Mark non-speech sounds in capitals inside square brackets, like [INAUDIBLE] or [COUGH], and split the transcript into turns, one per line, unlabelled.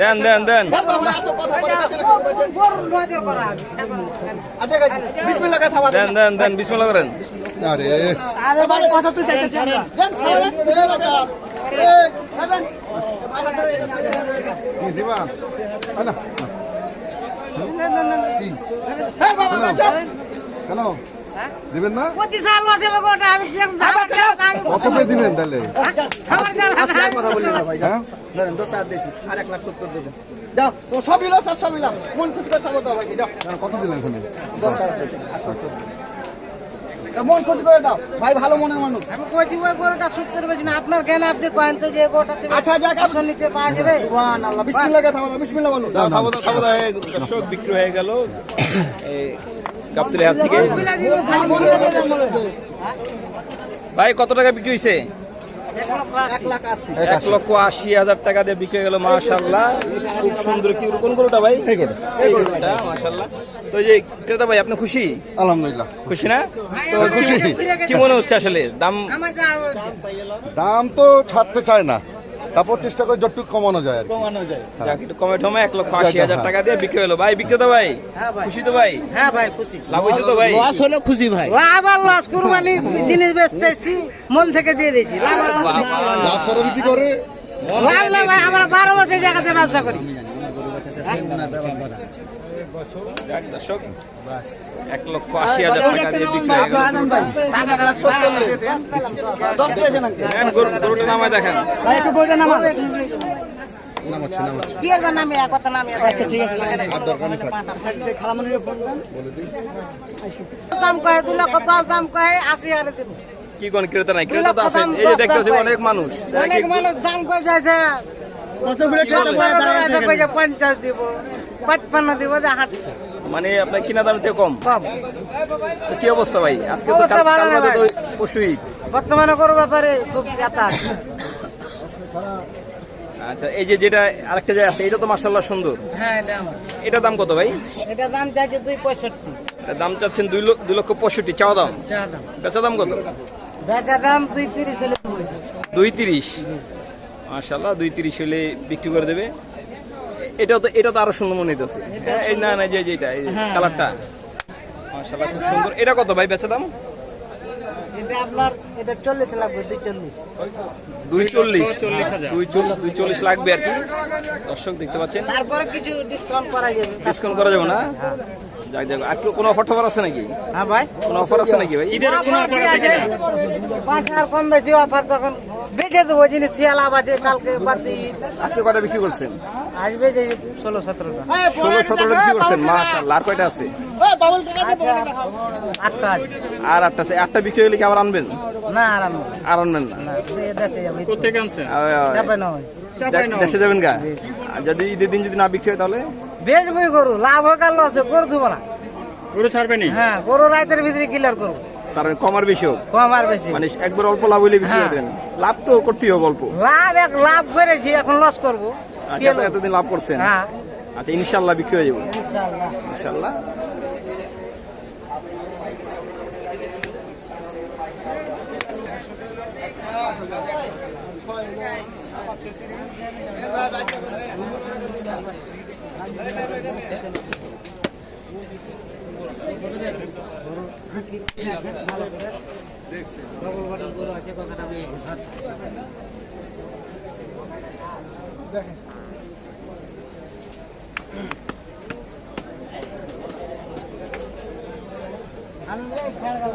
দেন দেন
দেন। দেন
দেন।
দেন
বিসমিল্লাহ
করেন।
কেন? দিবেন না?
পঁচিশ গোটা আমি
কত করে দিবেন তাহলে?
আমার
আর কথা বলি না ভাই।
হ্যাঁ?
ধরেন দশ হাজার দিয়েছি আর এক লাখ সত্তর দেবেন। যাও তো সবই লস আর সবই লাভ। মন খুশি খাব দাও ভাই যাও।
কত দিলেন এখানে?
দশ হাজার দিয়েছি আর সত্তর। মন খুশি করে দাও। ভাই ভালো মনের মানুষ।
আমি কইছি ওই গরুটা শুট করবে না আপনার কেন আপনি কয়েন তো যে গোটা
আচ্ছা, যাক, আপ-
নিতে পাওয়া যাবে।
সুবহান আল্লাহ বিসমিল্লাহ কথা বলো বিসমিল্লাহ বলো
খাব দাও খাব দাও দর্শক বিক্রি হয়ে গেল। [COUGHS] এই গাবতলি হাট থেকে। ভাই কত টাকা বিক্রি হয়েছে
এক
লক্ষ আশি হাজার টাকা দিয়ে বিক্রি গেল মাশাল্লাহ খুব সুন্দর কি কোন গরুটা ভাই? মাশাল্লাহ তো যে ক্রেতা ভাই আপনি খুশি?
আলহামদুলিল্লাহ।
খুশি না? তো কি-
খুশি।
কি মনে হচ্ছে আসলে? দাম
দাম তো ছাড়তে চায় না। তারপর চেষ্টা করে যতটুকু কমানো যায়
কমানো যায়।
যাক একটু কমে টমে এক লক্ষ আশি হাজার টাকা দিয়ে বিক্রি হলো। ভাই বিক্রেতা ভাই
হ্যাঁ ভাই।
খুশি তো ভাই?
হ্যাঁ ভাই খুশি।
লাভ হয়েছে তো ভাই?
হলে খুশি ভাই।
লাভ আর লস কুরবানি জিনিস বেচতেছি মন থেকে দিয়ে দিয়েছি। লাভ আর।
লাভ সারা বিক্রি করে?
লাভ লাভ ভাই আমরা বারো বছর জায়গাতে ব্যবসা করি।
দর্শক এক লক্ষ আশি হাজার টাকা দিয়ে বিক্রি হয়ে গেল। গরুটা নামায় দেখেন
কি? এর নামে এক কথা নামে ঠিক আছে।
আর দরকার নেই থাক। বলে দিই।
দাম কয় দু লক্ষ দশ দাম কয় আশি হাজার দেবো।
কি কোন ক্রেতা নাই? ক্রেতা আছেন এই যে
দশ
দেখতে
দাম
পাচ্ছি
কয়।
অনেক মানুষ।
অনেক মানুষ দাম কয় যাইছে
কতগুলো
পঞ্চাশ দিব পঁচপান্ন দিব যে
মানে আপনার কিনা দাম থেকে কম। কি অবস্থা ভাই? আজকে তো ঈদ।
বর্তমানে করো ব্যাপারে খুব
আচ্ছা এই যে যেটা আরেকটা জায়গা আছে এটা তো মার্শাল্লাহ সুন্দর।
হ্যাঁ এটা
এটা দাম কত ভাই?
এটা দাম চাইছে দুই পঁয়ষট্টি।
দাম চাচ্ছেন দুই লক্ষ দুই লক্ষ পঁয়ষট্টি চাওয়া দাম? বেচা দাম কত?
বেচা দাম দুই তিরিশ
দুই তিরিশ। মার্শাল্লাহ দুই তিরিশ হলে বিক্রি করে দেবে। এটাও তো এটা তো আরও সুন্দর মনে হইতেছে। হ্যাঁ, এই না না যে যেটা এই
হ্যাঁ।
কালারটা। মার্শাল্লাহ খুব সুন্দর। এটা কত ভাই বেচা দাম?
এটা আপনার এটা লাগবে দুই চল্লিশ
দুই চল্লিশ দুই চল্লিশ দুই চল্লিশ লাগবে আর কি। দর্শক দেখতে পাচ্ছেন।
তারপরে কিছু ডিসকাউন্ট করা যাবে।
ডিসকাউন্ট করা যাবে না? যাক যাক আর কোনো অফার টফার আছে নাকি?
হ্যাঁ ভাই।
কোনো অফার আছে নাকি ভাই? ঈদের কোনো অফার আছে
পাঁচ হাজার কম বেশি অফার তখন বেঁচে দেবো জিনিস শিয়াল আছে কালকে বাতি
আজকে কয়টা বিক্রি করছেন?
আসবে যে ষোলো সতেরোটা
ষোলো সতেরোটা বিক্রি করছেন? মাশাআল্লাহ আর কয়টা আছে?
আটটা আছে।
আর আটটা আছে। আটটা বিক্রি হলে কি আবার আনবেন?
না
আর আনবেন না? দেশে যাবেন গা? যদি ঈদের দিন যদি না বিক্রি হয় তাহলে?
বেচবই গরু লাভ হোক আর লস হোক গরু দেবো না।
গরু ছাড়বেনি
হ্যাঁ গরু রাতের ভিতরে ক্লিয়ার করব।
তার মানে কমার বেশি হোক?
কম আর বেশি।
মানে একবার অল্প লাভ হইলে বিক্রি করে
হ্যাঁ।
লাভ তো করতেই হবে অল্প।
লাভ এক লাভ করেছি এখন লস করব।
আচ্ছা এতদিন লাভ করছেন?
হ্যাঁ।
আচ্ছা ইনশাল্লাহ বিক্রি হয়ে যাব।
ইনশাআল্লাহ।
ইনশাল্লাহ
ডবল আমি আমি খেয়াল গেল